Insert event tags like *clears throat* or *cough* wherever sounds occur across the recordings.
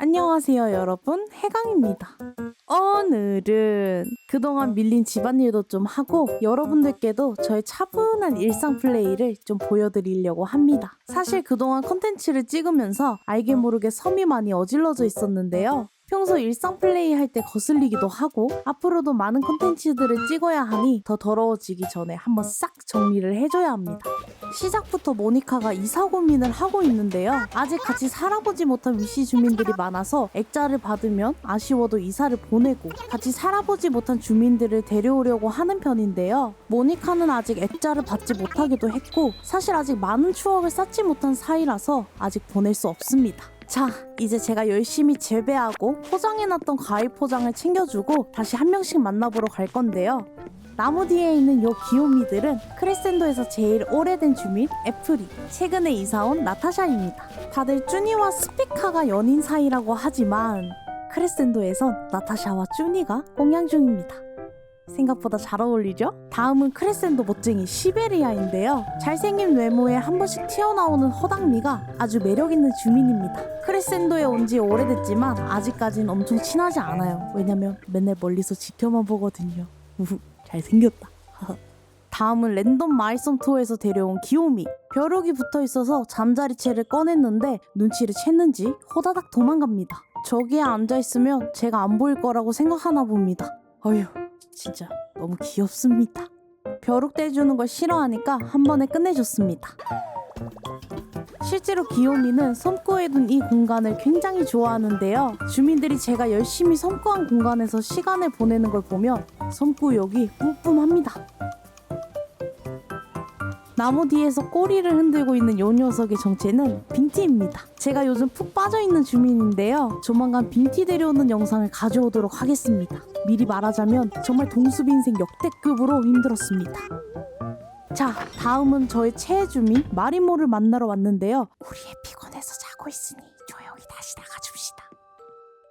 안녕하세요, 여러분. 해강입니다. 오늘은 그동안 밀린 집안일도 좀 하고 여러분들께도 저의 차분한 일상 플레이를 좀 보여드리려고 합니다. 사실 그동안 컨텐츠를 찍으면서 알게 모르게 섬이 많이 어질러져 있었는데요. 평소 일상 플레이 할 때 거슬리기도 하고 앞으로도 많은 컨텐츠들을 찍어야 하니 더 더러워지기 전에 한번 싹 정리를 해줘야 합니다. 시작부터 모니카가 이사 고민을 하고 있는데요. 아직 같이 살아보지 못한 위시 주민들이 많아서 액자를 받으면 아쉬워도 이사를 보내고 같이 살아보지 못한 주민들을 데려오려고 하는 편인데요. 모니카는 아직 액자를 받지 못하기도 했고 사실 아직 많은 추억을 쌓지 못한 사이라서 아직 보낼 수 없습니다. 자, 이제 제가 열심히 재배하고 포장해놨던 과일 포장을 챙겨주고 다시 한 명씩 만나보러 갈 건데요. 나무 뒤에 있는 요 귀요미들은 크레센도에서 제일 오래된 주민 애플이 최근에 이사온 나타샤입니다. 다들 쭈니와 스피카가 연인 사이라고 하지만 크레센도에선 나타샤와 쭈니가 공양 중입니다. 생각보다 잘 어울리죠? 다음은 크레센도 멋쟁이 시베리아인데요. 잘생긴 외모에 한 번씩 튀어나오는 허당미가 아주 매력있는 주민입니다. 크레센도에 온 지 오래됐지만 아직까진 엄청 친하지 않아요. 왜냐면 맨날 멀리서 지켜만 보거든요. 우후, 잘생겼다. 다음은 랜덤 마을섬 투어에서 데려온 기요미. 벼룩이 붙어 있어서 잠자리채를 꺼냈는데 눈치를 챘는지 호다닥 도망갑니다. 저기에 앉아 있으면 제가 안 보일 거라고 생각하나 봅니다. 어휴, 진짜 너무 귀엽습니다. 벼룩 떼주는 걸 싫어하니까 한 번에 끝내줬습니다. 실제로 기요미는 섬구에 둔이 공간을 굉장히 좋아하는데요. 주민들이 제가 열심히 섬구한 공간에서 시간을 보내는 걸 보면 섬구욕이 뿜뿜합니다. 나무 뒤에서 꼬리를 흔들고 있는 요 녀석의 정체는 빈티입니다. 제가 요즘 푹 빠져있는 주민인데요. 조만간 빈티 데려오는 영상을 가져오도록 하겠습니다. 미리 말하자면 정말 동숲 인생 역대급으로 힘들었습니다. 자, 다음은 저의 최애 주민 마리모를 만나러 왔는데요. 우리의 피곤해서 자고 있으니 조용히 다시 나가줍시다.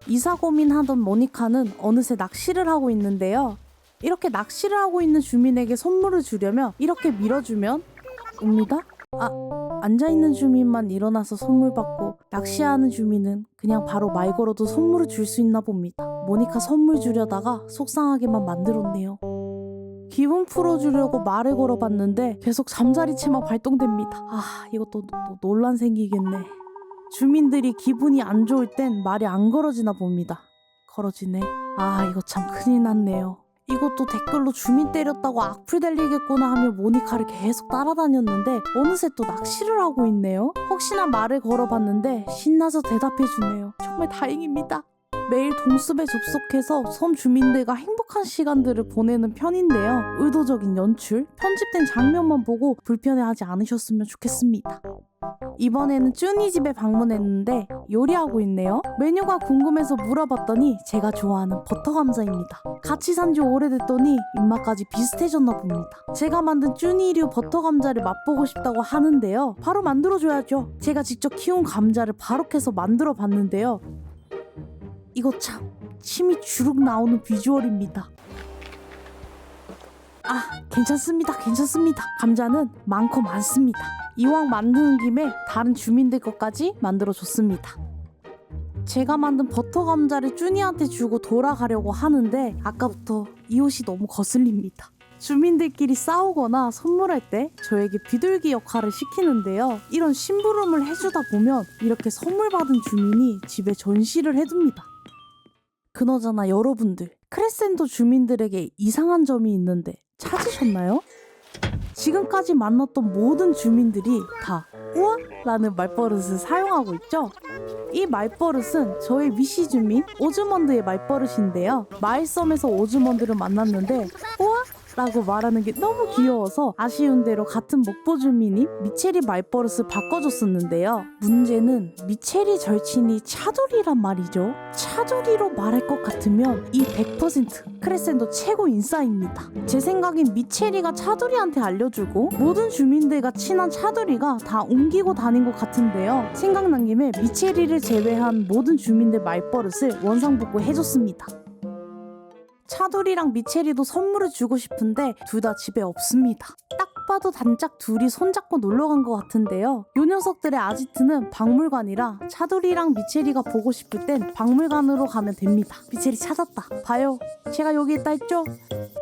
이사 고민하던 모니카는 어느새 낚시를 하고 있는데요. 이렇게 낚시를 하고 있는 주민에게 선물을 주려면 이렇게 밀어주면 옵니다. 아, 앉아있는 주민만 일어나서 선물 받고 낚시하는 주민은 그냥 바로 말 걸어도 선물을 줄 수 있나 봅니다. 모니카 선물 주려다가 속상하게만 만들었네요. 기분 풀어주려고 말을 걸어봤는데 계속 잠자리채만 발동됩니다. 아, 이것도 또 논란 생기겠네. 주민들이 기분이 안 좋을 땐 말이 안 걸어지나 봅니다. 걸어지네. 아, 이거 참 큰일 났네요. 이것도 댓글로 주민 때렸다고 악플 달리겠구나 하며 모니카를 계속 따라다녔는데 어느새 또 낚시를 하고 있네요. 혹시나 말을 걸어봤는데 신나서 대답해주네요. 정말 다행입니다. 매일 동숲에 접속해서 섬 주민들과 행복한 시간들을 보내는 편인데요. 의도적인 연출, 편집된 장면만 보고 불편해하지 않으셨으면 좋겠습니다. 이번에는 쭈니 집에 방문했는데 요리하고 있네요. 메뉴가 궁금해서 물어봤더니 제가 좋아하는 버터 감자입니다. 같이 산 지 오래됐더니 입맛까지 비슷해졌나 봅니다. 제가 만든 쭈니류 버터 감자를 맛보고 싶다고 하는데요. 바로 만들어줘야죠. 제가 직접 키운 감자를 바로 캐서 만들어 봤는데요. 이거 참 침이 주룩 나오는 비주얼입니다. 아, 괜찮습니다. 괜찮습니다. 감자는 많고 많습니다. 이왕 만드는 김에 다른 주민들 것까지 만들어 줬습니다. 제가 만든 버터 감자를 쭈니한테 주고 돌아가려고 하는데 아까부터 이 옷이 너무 거슬립니다. 주민들끼리 싸우거나 선물할 때 저에게 비둘기 역할을 시키는데요. 이런 심부름을 해주다 보면 이렇게 선물 받은 주민이 집에 전시를 해둡니다. 그나저나 여러분들 크레센도 주민들에게 이상한 점이 있는데 찾으셨나요? 지금까지 만났던 모든 주민들이 다 우와! 라는 말버릇을 사용하고 있죠. 이 말버릇은 저의 위시 주민 오즈먼드의 말버릇인데요. 마을섬에서 오즈먼드를 만났는데 우와! 라고 말하는 게 너무 귀여워서 아쉬운 대로 같은 목보 주민인 미체리 말버릇을 바꿔줬었는데요. 문제는 미체리 절친이 차돌이란 말이죠. 차돌이로 말할 것 같으면 이 100% 크레센도 최고 인싸입니다. 제 생각엔 미체리가 차돌이한테 알려주고 모든 주민들과 친한 차돌이가 다 옮기고 다닌 것 같은데요. 생각난 김에 미체리를 제외한 모든 주민들 말버릇을 원상복구 해줬습니다. 차돌이랑 미체리도 선물을 주고 싶은데 둘 다 집에 없습니다. 딱 봐도 단짝 둘이 손잡고 놀러 간 것 같은데요. 요 녀석들의 아지트는 박물관이라 차돌이랑 미체리가 보고 싶을 땐 박물관으로 가면 됩니다. 미체리 찾았다. 봐요. 제가 여기 있다 했죠?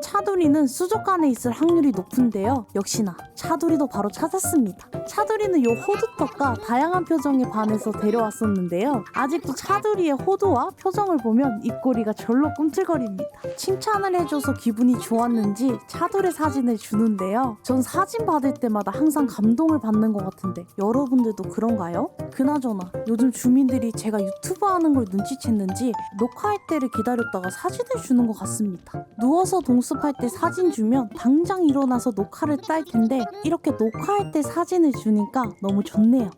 차돌이는 수족관에 있을 확률이 높은데요. 역시나 차돌이도 바로 찾았습니다. 차돌이는 요 호두떡과 다양한 표정에 반해서 데려왔었는데요. 아직도 차돌이의 호두와 표정을 보면 입꼬리가 절로 꿈틀거립니다. 칭찬을 해줘서 기분이 좋았는지 차돌의 사진을 주는데요. 전 사진 받을 때마다 항상 감동을 받는 것 같은데 여러분들도 그런가요? 그나저나 요즘 주민들이 제가 유튜브 하는 걸 눈치챘는지 녹화할 때를 기다렸다가 사진을 주는 것 같습니다. 누워서 동습할 때 사진 주면 당장 일어나서 녹화를 딸 텐데 이렇게 녹화할 때 사진을 주니까 너무 좋네요.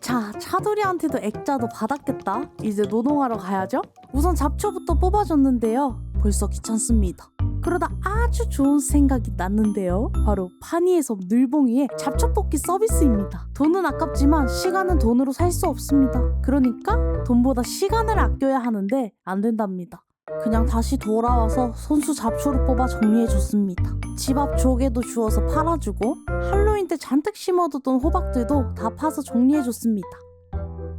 자, 차돌이한테도 액자도 받았겠다. 이제 노동하러 가야죠. 우선 잡초부터 뽑아줬는데요. 벌써 귀찮습니다. 그러다 아주 좋은 생각이 났는데요. 바로 파니에서 늘봉이의 잡초 뽑기 서비스입니다. 돈은 아깝지만 시간은 돈으로 살 수 없습니다. 그러니까 돈보다 시간을 아껴야 하는데 안 된답니다. 그냥 다시 돌아와서 손수 잡초를 뽑아 정리해줬습니다. 집 앞 조개도 주워서 팔아주고 할로윈 때 잔뜩 심어뒀던 호박들도 다 파서 정리해줬습니다.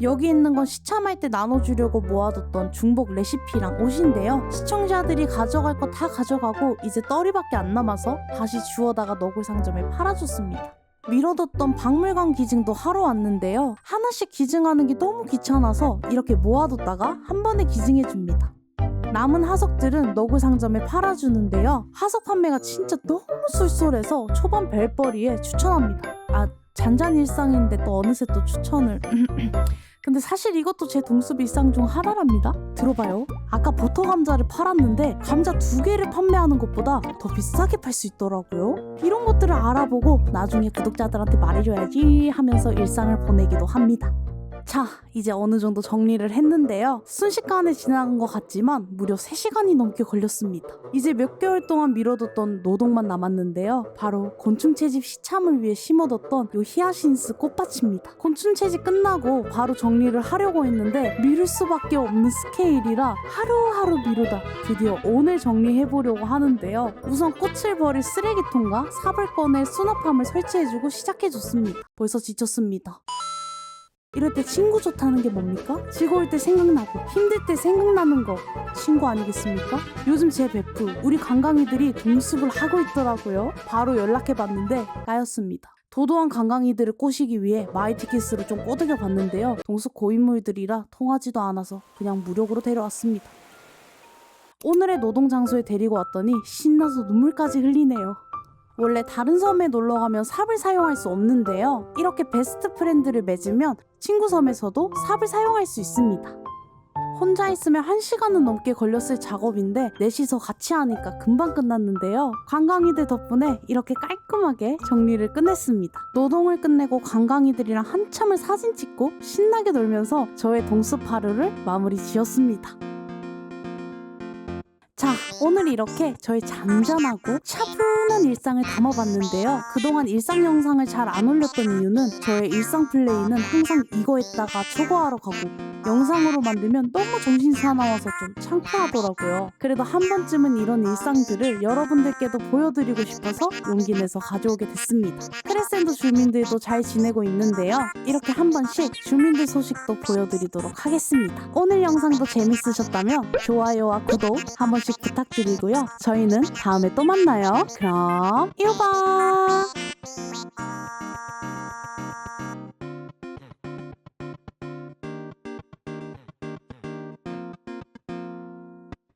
여기 있는 건 시참할 때 나눠주려고 모아뒀던 중복 레시피랑 옷인데요. 시청자들이 가져갈 거 다 가져가고 이제 떨이밖에 안 남아서 다시 주워다가 너굴 상점에 팔아줬습니다. 미뤄뒀던 박물관 기증도 하러 왔는데요. 하나씩 기증하는 게 너무 귀찮아서 이렇게 모아뒀다가 한 번에 기증해 줍니다. 남은 하석들은 너굴 상점에 팔아주는데요. 하석 판매가 진짜 너무 쏠쏠해서 초반 벨버리에 추천합니다. 아 잔잔 일상인데 또 어느새 또 추천을 *clears throat* 근데 사실 이것도 제 동숲 일상 중 하나랍니다. 들어봐요. 아까 버터 감자를 팔았는데 감자 두 개를 판매하는 것보다 더 비싸게 팔 수 있더라고요. 이런 것들을 알아보고 나중에 구독자들한테 말해줘야지 하면서 일상을 보내기도 합니다. 자, 이제 어느 정도 정리를 했는데요. 순식간에 지나간 것 같지만 무려 3시간이 넘게 걸렸습니다. 이제 몇 개월 동안 미뤄뒀던 노동만 남았는데요. 바로 곤충 채집 시참을 위해 심어뒀던 요 히아신스 꽃밭입니다. 곤충 채집 끝나고 바로 정리를 하려고 했는데 미룰 수밖에 없는 스케일이라 하루하루 미루다 드디어 오늘 정리해보려고 하는데요. 우선 꽃을 버릴 쓰레기통과 삽을 꺼낼 수납함을 설치해주고 시작해줬습니다. 벌써 지쳤습니다. 이럴 때 친구 좋다는 게 뭡니까? 즐거울 때 생각나고 힘들 때 생각나는 거 친구 아니겠습니까? 요즘 제 베프 우리 관광이들이 동습을 하고 있더라고요. 바로 연락해봤는데 까였습니다. 도도한 관광이들을 꼬시기 위해 마이티켓으로 좀 꼬드겨 봤는데요. 동숲 고인물들이라 통하지도 않아서 그냥 무력으로 데려왔습니다. 오늘의 노동 장소에 데리고 왔더니 신나서 눈물까지 흘리네요. 원래 다른 섬에 놀러 가면 삽을 사용할 수 없는데요. 이렇게 베스트 프렌드를 맺으면 친구 섬에서도 삽을 사용할 수 있습니다. 혼자 있으면 한시간은 넘게 걸렸을 작업인데 넷이서 같이 하니까 금방 끝났는데요. 관광이들 덕분에 이렇게 깔끔하게 정리를 끝냈습니다. 노동을 끝내고 관광이들이랑 한참을 사진 찍고 신나게 놀면서 저의 동숲 하루를 마무리 지었습니다. 자, 오늘 이렇게 저의 잔잔하고 차분한 일상을 담아봤는데요. 그동안 일상 영상을 잘 안 올렸던 이유는 저의 일상 플레이는 항상 이거 했다가 저거 하러 가고 영상으로 만들면 너무 정신 사나워서 좀 창피하더라고요. 그래도 한 번쯤은 이런 일상들을 여러분들께도 보여드리고 싶어서 용기 내서 가져오게 됐습니다. 크레센도 주민들도 잘 지내고 있는데요. 이렇게 한 번씩 주민들 소식도 보여드리도록 하겠습니다. 오늘 영상도 재밌으셨다면 좋아요와 구독 한 번씩 관심 부탁드리고요. 저희는 다음에 또 만나요. 그럼 이오바